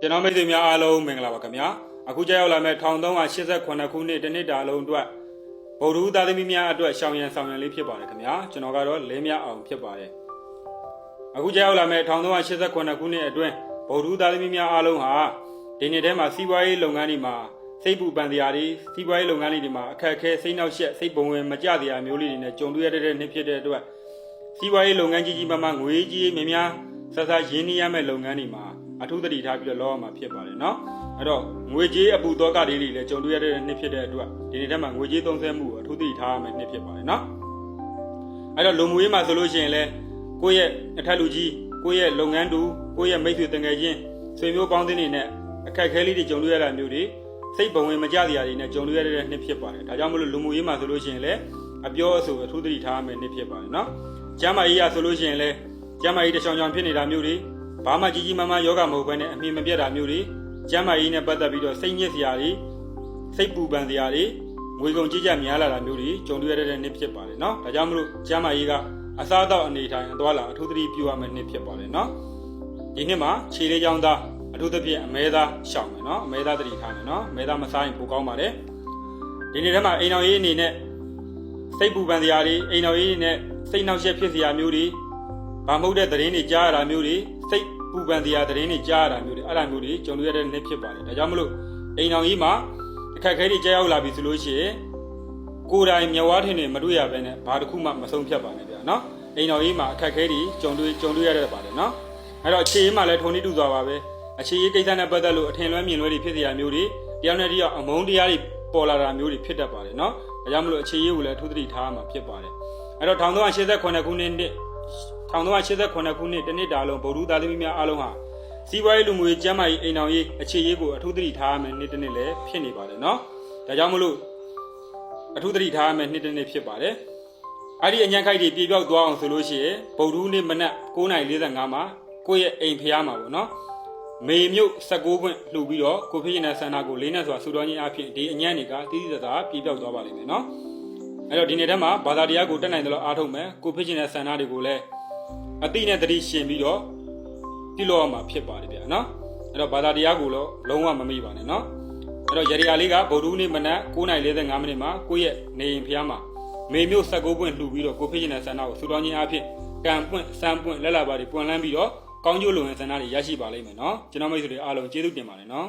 ကျွန်တော်မိတ်ဆွေများအားလုံးမင်္ဂလာပါခင်ဗျာအခုကြောက်ရောက်လာမဲ့1388ခုနှစ်တနှစ်တာလုံးအတွက်ဗုဒ္ဓဦးသားသမီးများအတွက်ရှောင်ရံဆောင်ရံလေးဖြစ်ပါတယ်ခင်ဗျာကျွန်တော်ကတော့လင်းမြအောင်ဖြစ်ပါတယ်အခုကြောက်ရောက်လာမဲ့1388ခုနှစ်အတွင်းဗုဒ္ဓဦးသားသမီးများအားလုံးဟာဒီနှစ်ထဲမှာစီးပွားရေးလုပ်ငန်းတွေမှာစိတ်ပူပန်တရားတွေစီးပွားရေးလုပ်ငန်းတွေမှာအခက်အခဲစိတ်နှောက်ယှက်စိတ်ပုံဝင်မကြတရားမျိုးလေးတွေနဲ့ကြုံတွေ့ရတဲ့နှစ်ဖြစ်တဲ့အတွက်စီးပွားရေးလုပ်ငန်းကြီးကြီးမားမားငွေကြီးများများဆက်ဆက်ရင်းနှီးရမယ့်လုပ်ငန်းတွေမှာ အထူးသတိထားပြီးတော့လုပ်ရမှာဖြစ်ပါတယ်เนาะအဲ့တော့ငွေကြေးအပူသောကလေးတွေလည်းကြုံတွေ့ရတဲ့နှစ်ဖြစ်တဲ့အတွက်ဒီနေ့တည်းမှာငွေကြေးသုံးစွဲမှုကိုအထူးသတိထားရမယ့်နှစ်ဖြစ်ပါတယ်เนาะအဲ့တော့လူမှုရေးမှာဆိုလို့ရှိရင်လည်းကိုယ့်ရဲ့အထက်လူကြီးကိုယ့်ရဲ့လုပ်ငန်းတူကိုယ့်ရဲ့မိတ်ဆွေတငယ်ချင်းဆွေမျိုးပေါင်းသင်းတွေနဲ့အခက်အခဲလေးတွေကြုံတွေ့ရတာမျိုးတွေစိတ်ဘဝင်မကြစရာတွေနဲ့ကြုံတွေ့ရတဲ့နှစ်ဖြစ်ပါတယ်ဒါကြောင့်မလို့လူမှုရေးမှာဆိုလို့ရှိရင်လည်းအပြောအဆိုအထူးသတိထားရမယ့်နှစ်ဖြစ်ပါတယ်เนาะ ကျမ်းမာရေးရဆိုလို့ရှိရင်လည်းကျမ်းမာရေးတစ်ချောင်းချောင်းဖြစ်နေတာမျိုးတွေ ဘာမှကြီးကြီးမားမားယောဂမဟုတ်ဘဲနဲ့အမြင်မပြတ်တာမျိုးတွေကျမ်းမာရေးနဲ့ပတ်သက်ပြီးတော့စိတ်ညစ်စရာတွေစိတ်ပူပန်စရာတွေငွေကုန်ကြေးကျများလာတာမျိုးတွေကြုံတွေ့ရတဲ့နှစ်ဖြစ်ပါတယ်เนาะဒါကြောင့်မလို့ကျမ်းမာရေးကအစားအသောက်အနေထိုင်အသွားလာအထူးသတိပြုရမယ့်နှစ်ဖြစ်ပါတယ်เนาะဒီနှစ်မှာခြေလေးချောင်းသားအထူးသဖြင့်အမဲသားရှောင်မယ်เนาะအမဲသားသတိထားမယ်เนาะအမဲသားမစားရင်ပိုကောင်းပါတယ်ဒီနေ့ထဲမှာအိမ်တော်ရေးအနေနဲ့ စိတ်ပူပန်စရာတွေအိမ်တော်ကြီးနဲ့စိတ်နှောက်ယှက်ဖြစ်စရာမျိုးတွေဗာမဟုတ်တဲ့သတင်းတွေကြားရတာမျိုးတွေ စိတ်ပူပန်စရာသတင်းတွေကြားရတာမျိုးတွေအဲ့ဒါမျိုးတွေကြုံတွေ့ရတဲ့နေ့ဖြစ်ပါတယ်ဒါကြောင့်မလို့အိမ်တော်ကြီးမှာအခက်အခဲတွေကြားရောက်လာပြီဆိုလို့ရှိရင်ကိုယ်တိုင်မျက်ဝါးထင်နေမတွေ့ရဘဲနဲ့ဘာတစ်ခုမှမဆုံးဖြတ်ပါနဲ့ဗျာနော်အိမ်တော်ကြီးမှာအခက်အခဲတွေကြုံတွေ့ကြုံတွေ့ရတဲ့ပါတယ်နော်အဲ့တော့အခြေရေးမှာလည်းထုံနေတူသွားပါပဲအခြေရေးကိစ္စနဲ့ပတ်သက်လို့အထင်လွဲမြင်လွဲတွေဖြစ်စရာမျိုးတွေတရားနဲ့တရားအမုန်းတရားတွေပေါ်လာတာမျိုးတွေဖြစ်တတ်ပါတယ်နော်ဒါကြောင့်မလို့အခြေရေးကိုလည်းအထူးသတိထားရမှာဖြစ်ပါတယ်အဲ့တော့1388ခုနှစ် နှစ်1388ခုနှစ်တနှစ်တာလုံးဗုဒ္ဓသားသမီးများအားလုံးဟာစီးပွားရေးလူမှုရေးကျန်းမာရေးအိမ်တော်ရေးအခြေရေးကိုအထူးသတိထားရမယ်နေ့တစ်နေ့လည်းဖြစ်နေပါတယ်နော်ဒါကြောင့်မလို့အထူးသတိထားရမယ်နေ့တစ်နေ့ဖြစ်ပါတယ်အဲ့ဒီအញ្ញံခိုက်တွေပြေပြောက်သွားအောင်ဆိုလို့ရှိရင်ဗုဒ္ဓနေ့မနက်9:45မှာကိုယ့်ရဲ့အိမ်ဖျားမှာပေါ့နော်မေမြို့16ပွင့်လှူပြီးတော့ကိုဖေးရင်တဲ့ဆန္ဒကိုလေးနဲ့ဆိုတာဆူတော်ချင်းအဖြစ်ဒီအညံ့တွေကတိတိကျကျပြေပြောက်သွားပါလိမ့်မယ်နော်အဲ့တော့ဒီနေ့တည်းမှာဘာသာတရားကိုတက်နိုင်တယ်လို့အားထုတ်မယ်ကိုဖေးရင်တဲ့ဆန္ဒတွေကိုလည်း အတိနဲ့တတိရှင်ပြီးတော့ပြုလုပ်ရမှာဖြစ်ပါတယ်ဗျာနော်အဲ့တော့ဘာသာတရားကိုတော့လုံးဝမမေ့ပါနဲ့နော်အဲ့တော့ရရီယာလေးကဗုဒ္ဓဦးနေ့မနက်9:45မိနစ်မှာကိုယ့်ရဲ့နေရင်ဖျားမှာမေမြို့16ပွင့်လှူပြီးတော့ကိုဖေးရင်တဲ့ဆန္ဒကိုဆူတော်ချင်းအဖြစ်ကံပွင့်စမ်းပွင့်လက်လာပါတွေပွင့်လန်းပြီးတော့ကောင်းကျိုးလုံရင်ဆန္ဒတွေရရှိပါလိမ့်မယ်နော်ကျွန်တော်မိတ်ဆွေတွေအားလုံးကျေးဇူးတင်ပါတယ်နော်